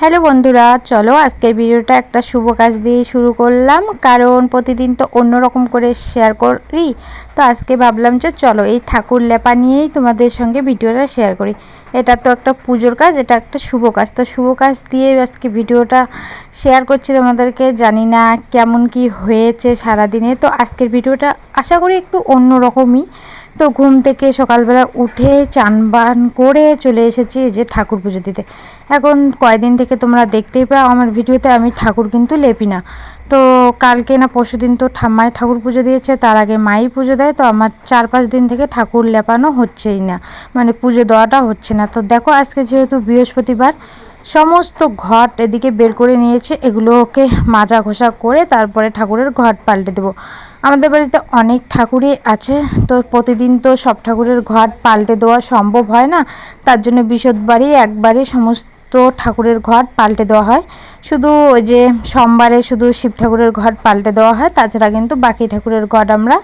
Hello বন্ধুরা, চলো আজকের ভিডিওটা একটা শুভ কাজ দিয়ে শুরু করলাম, কারণ প্রতিদিন তো অন্য রকম করে শেয়ার করি। তো আজকে ভাবলাম যে চলো এই ঠাকুর লেপা নিয়েই তোমাদের সঙ্গে ভিডিওটা শেয়ার করি। এটা তো একটা পুজোর কাজ, এটা একটা শুভ কাজ। তো শুভ কাজ দিয়ে আজকে ভিডিওটা শেয়ার করছি তোমাদেরকে, জানি না কেমন কি হয়েছে সারাদিনে। তো আজকের ভিডিওটা আশা করি একটু অন্য রকমই তো ঘুম থেকে সকালবেলা উঠে চান বান করে চলে এসেছি যে ঠাকুর পুজো দিতে। এখন কয়দিন থেকে তোমরা দেখতেই পাও, আমার ভিডিওতে আমি ঠাকুর কিন্তু লেপি না। তো কালকে না পরশু দিন তো ঠাম্মায় ঠাকুর পুজো দিয়েছে, তার আগে মাই পুজো দেয়, তো আমার চার পাঁচ দিন থেকে ঠাকুর লেপানো হচ্ছেই না মানে পুজো দেওয়াটা হচ্ছে না। তো দেখো আজকে যেহেতু বৃহস্পতিবার, সমস্ত ঘট এদিকে বের করে নিয়েছে, এগুলোকে মাজা ঘষা করে তারপরে ঠাকুরের ঘট পাল্টে দেবো। আমাদের বাড়িতে অনেক ঠাকুরই আছে, তো প্রতিদিন তো সব ঠাকুরের ঘট পাল্টে দেওয়া সম্ভব হয় না, তার জন্য বিশদবারই একবারই সমস্ত ঠাকুরের ঘট পাল্টে দেওয়া হয়। শুধু ওই যে সোমবারে শুধু শিব ঠাকুরের ঘট পাল্টে দেওয়া হয়, তাছাড়া কিন্তু বাকি ঠাকুরের ঘট আমরা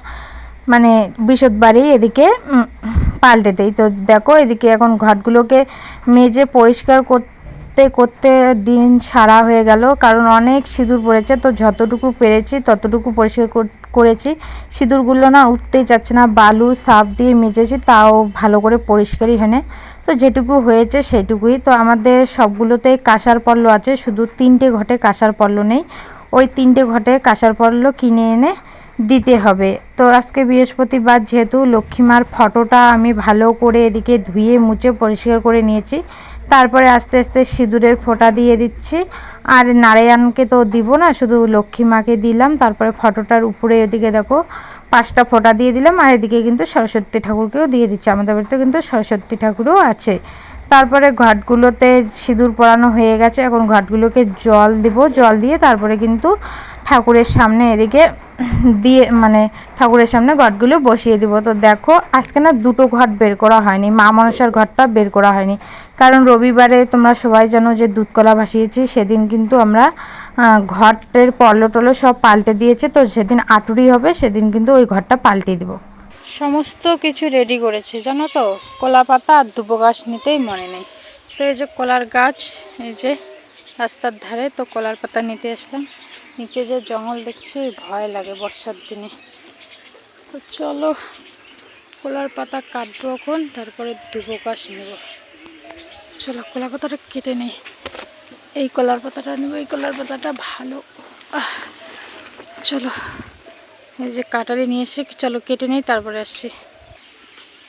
মানে বিশদবারই এদিকে পাল্টে দেই। তো দেখো এদিকে এখন ঘটগুলোকে মেজে পরিষ্কার করতে করতে করতে দিন সারা হয়ে গেল। কারণ অনেক সিঁদুর পড়েছে। তো যতটুকু পেরেছি, ততটুকু পরিষ্কার করেছি। সিঁদুরগুলো না উঠতেই যাচ্ছে না। বালু, সাপ দিয়ে মেজেছি, তাও ভালো করে পরিষ্কারই হয় তো যেটুকু হয়েছে সেটুকুই। তো আমাদের সবগুলোতেই কাঁসার পল্ল আছে। শুধু তিনটে ঘটে কাঁসার পল্ল নেই। ওই তিনটে ঘটে কাঁসার পল্ল কিনে এনে দিতে হবে। তো আজকে বৃহস্পতিবার যেহেতু লক্ষ্মীমার ফটোটা আমি ভালো করে এদিকে ধুয়ে, মুছে, পরিষ্কার করে নিয়েছি। তারপরে আস্তে আস্তে সিঁদুরের ফোঁটা দিয়ে দিচ্ছি। আর নারায়ণকে তো দিব না, শুধু লক্ষ্মীমাকে দিলাম। তারপরে ফটোটার উপরে এদিকে দেখো, পাঁচটা ফোঁটা দিয়ে দিলাম। আর এদিকে কিন্তু সরস্বতী ঠাকুরকেও দিয়ে দিচ্ছি। আমাদের বাড়িতে কিন্তু সরস্বতী ঠাকুরও আছে। তারপরে ঘাটগুলোতে সিঁদুর পরানো হয়ে গেছে। এখন ঘাটগুলোকে জল দিব। জল দিয়ে তারপরে কিন্তু ঠাকুরের সামনে এদিকে দিয়ে মানে ঠাকুরের সামনে ঘটগুলো বসিয়ে দিব। তো দেখো, আজকে না দুটো ঘট বের করা হয়নি। মা মনসার ঘরটা বের করা হয়নি। কারণ রবিবারে তোমরা সবাই জানো যে দুধকলা ভাসিয়েছি, সেদিন কিন্তু আমরা ঘটের পল্ল টলো সব পাল্টে দিয়েছে। তো সেদিন আটুরি হবে, সেদিন কিন্তু ওই ঘরটা পাল্টে দিব। সমস্ত কিছু রেডি করেছি, জানো তো? কলা পাতা আর দুবো গাছ নিতেই মনে নেই। তো এই যে কলার গাছ, এই যে রাস্তার ধারে, তো কলার পাতা নিতে আসলাম। নিচে যে জঙ্গল দেখছি ভয় লাগে বর্ষার দিনে। তো চলো, কলার পাতা কাটবো এখন, তারপরে দুবো গাছ নেব। চলো কলা পাতাটা কেটে নেই। এই কলার পাতাটা নেব, এই কলার পাতাটা ভালো। চলো। এই যে কাটারি নিয়ে এসে, চলো কেটে নিই, তারপরে আসছি।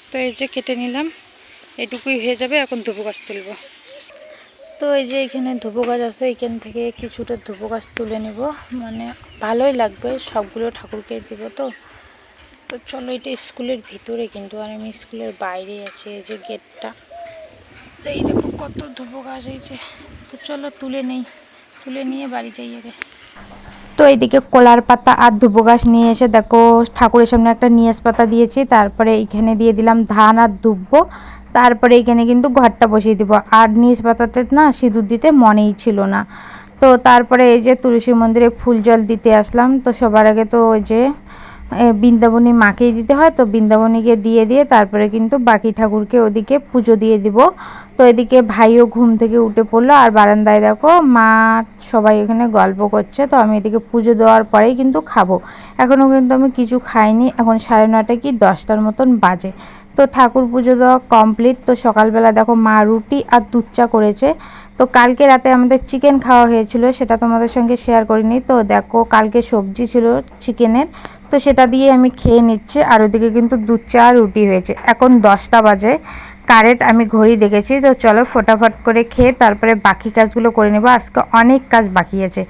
তো এই যে কেটে নিলাম, এটুকুই হয়ে যাবে, এখন ধুবো গাছ তুলব। তো এই যে এখানে ধুবো গাছ আছে, এখান থেকে কিছুটা ধুবো গাছ তুলে নেব। মানে ভালোই লাগবে, সবগুলো ঠাকুরকে দিব তো। তো চলো, এটা স্কুলের ভিতরে কিন্তু, আর আমি স্কুলের বাইরে আছি, এই যে গেটটা। এই দেখো কত ধুবো গাছ, এই যে। তো চলো, তুলে নেই। তুলে নিয়ে বাড়ি যাই আগে। তো এইদিকে কলার পাতা আর ধুবো গাছ নিয়ে এসে দেখো, ঠাকুরের সামনে একটা নিয়াজ পাতা দিয়েছি, তারপরে এখানে দিয়ে দিলাম ধান আর ধুব্বো তারপরে এখানে কিন্তু ঘরটা বসিয়ে দিব। আর নিজ পাতাতে না সিঁদুর দিতে মনেই ছিল না। তো তারপরে এই যে তুলসী মন্দিরে ফুল জল দিতে আসলাম, তো সবার আগে তো ওই যে বৃন্দাবনী মাকেই দিতে হয়। তো বৃন্দাবনীকে দিয়ে দিয়ে তারপরে কিন্তু বাকি ঠাকুরকে ওদিকে পুজো দিয়ে দিব। তো এদিকে ভাইও ঘুম থেকে উঠে পড়ল। আর বারান্দায় দেখো মা সবাই এখানে গল্প করছে। তো আমি এদিকে পুজো দেওয়ার পরেই কিন্তু খাব। এখনও কিন্তু আমি কিছু খাইনি। এখন সাড়ে নটা কি দশটার মতন বাজে। তো ঠাকুর পুজো দেওয়া কমপ্লিট তো সকালবেলা দেখো মা রুটি আর দুধ চা করেছে। তো কালকে রাতে আমাদের চিকেন খাওয়া হয়েছিল, সেটা তোমাদের সঙ্গে শেয়ার করিনি। তো দেখো, কালকে সবজি ছিল চিকেনের, তো সেটা দিয়ে আমি খেয়ে নিচ্ছি, আর ওদিকে কিন্তু দু চা রুটি হয়েছে। এখন দশটা বাজে। কারেন্ট আমি ঘড়ি দেখেছি, তো চলো ফটাফট করে খেয়ে তারপরে বাকি কাজগুলো করে নেব। আজকে অনেক কাজ বাকি আছে।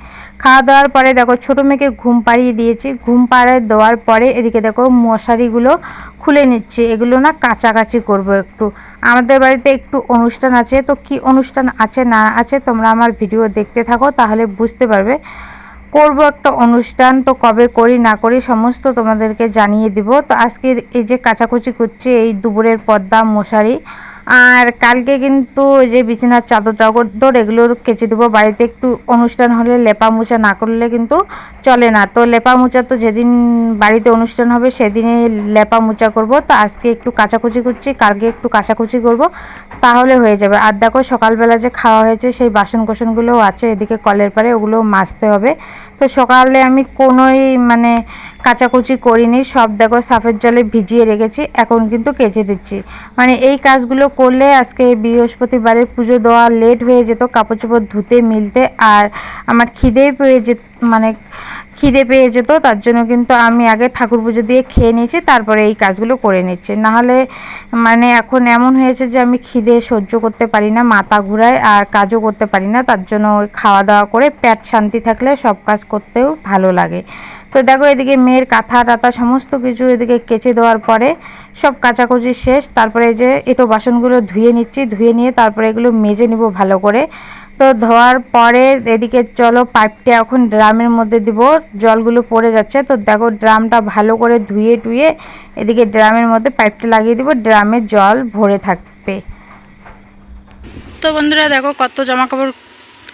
খাওয়া দাওয়ার পরে দেখো, ছোটো মেয়েকে ঘুম পাড়িয়ে দিয়েছি। ঘুম পাড়িয়ে দেওয়ার পরে এদিকে দেখো, মশারিগুলো খুলে নিচ্ছি। এগুলো না কাছাকাছি করব একটু। আমাদের বাড়িতে একটু অনুষ্ঠান আছে, তো কি অনুষ্ঠান আছে না আছে তোমরা আমার ভিডিও দেখতে থাকো, তাহলে বুঝতে পারবে। করব একটা অনুষ্ঠান, তো কবে করি, না করি সমস্ত তোমাদেরকে জানিয়ে দিব। তো আজকে এই যে কাচাকুচি করছি, এই দুপুরের পর্দা মশারি আর কালকে কিন্তু যে বিছানার চাদর টাগর টাদর এগুলো কেচে দেবো। বাড়িতে একটু অনুষ্ঠান হলে লেপা মোছা না করলে কিন্তু চলে না। তো লেপা মোছা তো যেদিন বাড়িতে অনুষ্ঠান হবে সেদিনে লেপা মোছা করব। তো আজকে একটু কাচাকুচি করছি, কালকে একটু কাচাকুচি করব, তাহলে হয়ে যাবে। আর দেখো সকালবেলা যে খাওয়া হয়েছে সেই বাসন কোসনগুলোও আছে, এদিকে কলের পারে ওগুলো মাজতে হবে। তো সকালে আমি কোনোই মানে কাচাকুচি করিনি, সব দেখো সাফের জলে ভিজিয়ে রেখেছি, এখন কিন্তু কেচে দিচ্ছি। মানে এই কাজগুলো করলে আজকে বৃহস্পতিবারের পুজো দেওয়া লেট হয়ে যেত কাপড় চোপড় ধুতে মিলতে আর আমার খিদেই পেয়ে যেত মানে খিদে পেয়ে যেত, তার জন্য কিন্তু আমি আগে ঠাকুর পুজো দিয়ে খেয়ে নিয়েছি, তারপরে এই কাজগুলো করে নিচ্ছি। নাহলে মানে এখন এমন হয়েছে যে আমি খিদে সহ্য করতে পারি না, মাথা ঘুরায় আর কাজও করতে পারি না, তার জন্য খাওয়া দাওয়া করে পেট শান্তি থাকলে সব কাজ করতেও ভালো লাগে। তো দেখো এদিকে মেয়ের কাঁথা টাথা সমস্ত কিছু এদিকে কেচে দেওয়ার পরে সব কাচাকুচি শেষ। তারপরে এই যে এটো বাসনগুলো ধুয়ে নিচ্ছি, ধুয়ে নিয়ে তারপরে এগুলো মেজে নিব ভালো করে। তো ধোয়ার পরে এদিকে চলো পাইপটা এখন ড্রামের মধ্যে দিব, জলগুলো পড়ে যাচ্ছে। তো দেখো ড্রামটা ভালো করে ধুয়ে টুয়ে এদিকে ড্রামের মধ্যে পাইপটা লাগিয়ে দিব, ড্রামে জল ভরে থাকবে। তো বন্ধুরা দেখো কত জামা কাপড়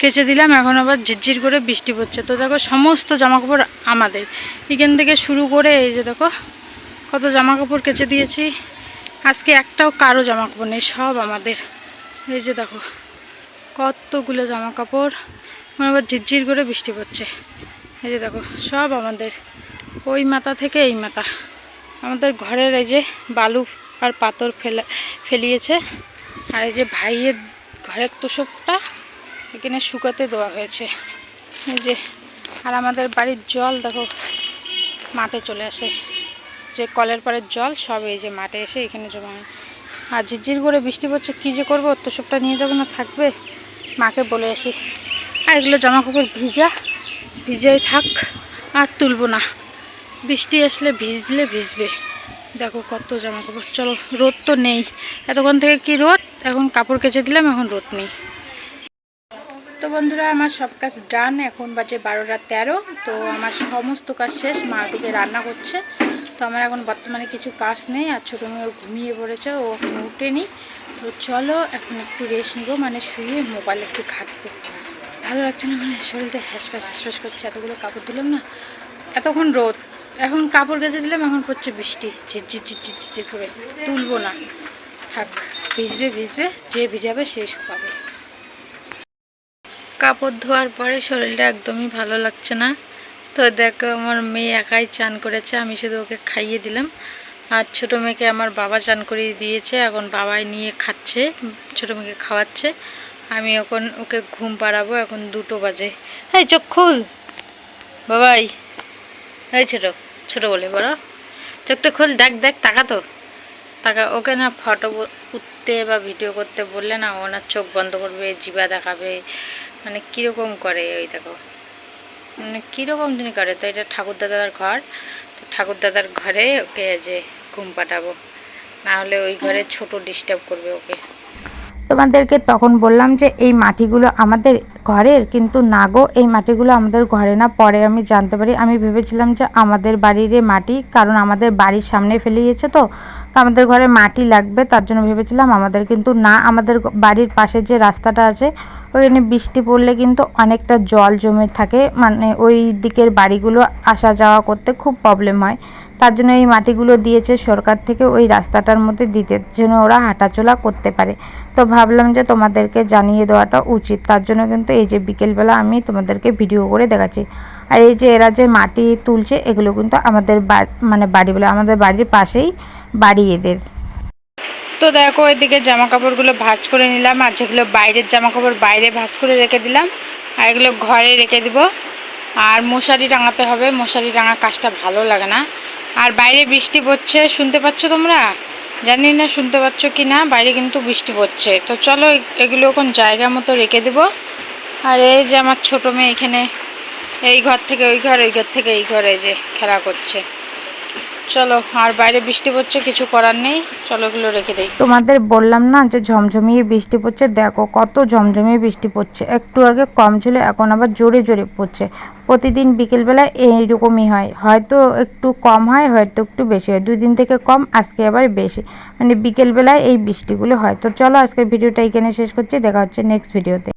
কেচে দিলাম, এখন আবার ঝিরঝির করে বৃষ্টি পড়ছে। তো দেখো সমস্ত জামা কাপড় আমাদের। এখান থেকে শুরু করে এই যে দেখো, কত জামা কাপড় কেচে দিয়েছি। আজকে একটাও কারও জামা কাপড় নেই, সব আমাদের। এই যে দেখো, কতগুলো জামা কাপড় এখন আবার ঝিরঝির করে বৃষ্টি পড়ছে। এই যে দেখো, সব আমাদের। ওই মাথা থেকে এই মাথা। আমাদের ঘরের এই যে বালু আর পাথর ফেলা, ফেলিয়েছে। আর এই যে ভাইয়ের ঘরের তোষকটা এখানে শুকাতে দেওয়া হয়েছে। এই যে, আর আমাদের বাড়ির জল দেখো, মাঠে চলে আসে। যে কলের পাড়ের জল, সব এই যে মাঠে এসে এখানে জমা হয়। আর ঝিরঝির করে বৃষ্টি পড়ছে, কী যে করব? সবটা নিয়ে যাব না, থাকবে? মাকে বলে আসি। আর এগুলো জামা কাপড় ভিজা, ভিজাই থাক, আর তুলবো না। বৃষ্টি আসলে ভিজলে ভিজবে। দেখো কত জামা কাপড় চলো, রোদ তো নেই। এতক্ষণ থেকে কি রোদ? এখন কাপড় কেচে দিলাম, এখন রোদ নেই। তো বন্ধুরা, আমার সব কাজ ডান এখন বাজে বারোটা তেরো, তো আমার সমস্ত কাজ শেষ। মা ওদিকে রান্না করছে। তো আমার এখন বর্তমানে কিছু কাজ নেই, আর ছোটো মেয়েও ঘুমিয়ে পড়েছে, ও উঠেনি। তো চলো, এখন একটু রেস্ট নিবো মানে শুয়ে মোবাইল একটু ঘাটবো। ভালো লাগছে না মানে শরীরটা হ্যাসফ্যাস হ্যাসফ্যাস করছে। এতগুলো কাপড় দিলাম না, এতক্ষণ রোদ। এখন কাপড় গেছে দিলাম, এখন পড়ছে বৃষ্টি। ঝিরঝির ঝিরঝির ঝিরঝির করে। তুলবো না। থাক, ভিজবে ভিজবে, যে ভিজাবে সে শুকাবে। কাপড় ধোয়ার পরে শরীরটা একদমই ভালো লাগছে না। তো দেখো, আমার মেয়ে একাই চান করেছে, আমি শুধু ওকে খাইয়ে দিলাম। আর ছোটো মেয়েকে আমার বাবা চান করিয়ে দিয়েছে, এখন বাবাই নিয়ে খাচ্ছে, ছোটো মেয়েকে খাওয়াচ্ছে। আমি এখন ওকে ঘুম পাড়াবো, এখন দুটো বাজে। এই চোখ খুল। বাবাই। এই ছোটো ছোটো বলে, বড়। চোখটা খুল, দেখ দেখ, তাকা তো। তাকা, ওকে না ফটো উঠতে বা ভিডিও করতে বললে না ও না চোখ বন্ধ করবে, জিবা দেখাবে। মানে কীরকম করে ওই দেখো? মানে কীরকম যিনি করে? তো এটা ঠাকুরদাদার ঘর। তো ঠাকুরদাদার ঘরে ওকে যে ঘুম পাঠাবো। না হলে ওই ঘরে ছোট ডিস্টার্ব করবে ওকে। তোমাদেরকে তখন বললাম যে, এই মাটিগুলো আমাদের ঘরের, কিন্তু না গো, এই মাটিগুলো আমাদের ঘরে না, পরে আমি জানতে পারি। আমি ভেবেছিলাম যে আমাদের বাড়ির মাটি, কারণ আমাদের বাড়ির সামনে ফেলে গিয়েছে তো। তো আমাদের ঘরে মাটি লাগবে, তার জন্য ভেবেছিলাম আমাদের কিন্তু না, আমাদের বাড়ির পাশে যে রাস্তাটা আছে ওখানে বৃষ্টি পড়লে কিন্তু অনেকটা জল জমে থাকে। মানে ওই দিকের বাড়িগুলো আসা যাওয়া করতে খুব প্রবলেম হয়। তার জন্য এই মাটিগুলো দিয়েছে সরকার থেকে ওই রাস্তাটার মধ্যে দিতে, যেন ওরা হাঁটাচলা করতে পারে। তো ভাবলাম যে তোমাদেরকে জানিয়ে দেওয়াটা উচিত। তার জন্য কিন্তু এই যে বিকেলবেলা আমি তোমাদেরকে ভিডিও করে দেখাচ্ছি। আর এই যে এরা যে মাটি তুলছে, এগুলো কিন্তু আমাদের মানে বাড়ি বলে আমাদের বাড়ির পাশেই বাড়ি এদের। তো দেখো, এদিকে জামা কাপড়গুলো ভাঁজ করে নিলাম, আর যেগুলো বাইরের জামা কাপড় বাইরে ভাঁজ করে রেখে দিলাম, আর এগুলো ঘরে রেখে দিব। আর মশারি টাঙাতে হবে, মশারি টাঙা কাজটা ভালো লাগে না। আর বাইরে বৃষ্টি পড়ছে, শুনতে পাচ্ছ তোমরা? জানি না শুনতে পাচ্ছ কি না, বাইরে কিন্তু বৃষ্টি পড়ছে। তো চলো এগুলো এখন জায়গা মতো রেখে দেবো। আর এই যে আমার ছোটো মেয়ে এখানে, এই ঘর থেকে ওই ঘর ওই ঘর থেকে এই ঘরে যে খেলা করছে। চলো, আর বাইরে বৃষ্টি পড়ছে, কিছু করার নেই। চলো এগুলো রেখে দেই। তোমাদের বললাম না যে ঝমঝমিয়ে বৃষ্টি পড়ছে? দেখো কত ঝমঝমিয়ে বৃষ্টি পড়ছে। একটু আগে কম ছিল, এখন আবার জোরে জোরে পড়ছে। প্রতিদিন বিকেলবেলা এইরকমই হয়। হয়তো একটু কম হয়, হয়তো একটু বেশি হয়। দুই দিন থেকে কম, আজকে আবার বেশি। মানে বিকেলবেলায় এই বৃষ্টিগুলো হয়। তো চলো, আজকের ভিডিওটা এখানে শেষ করছি। দেখা হচ্ছে নেক্সট ভিডিওতে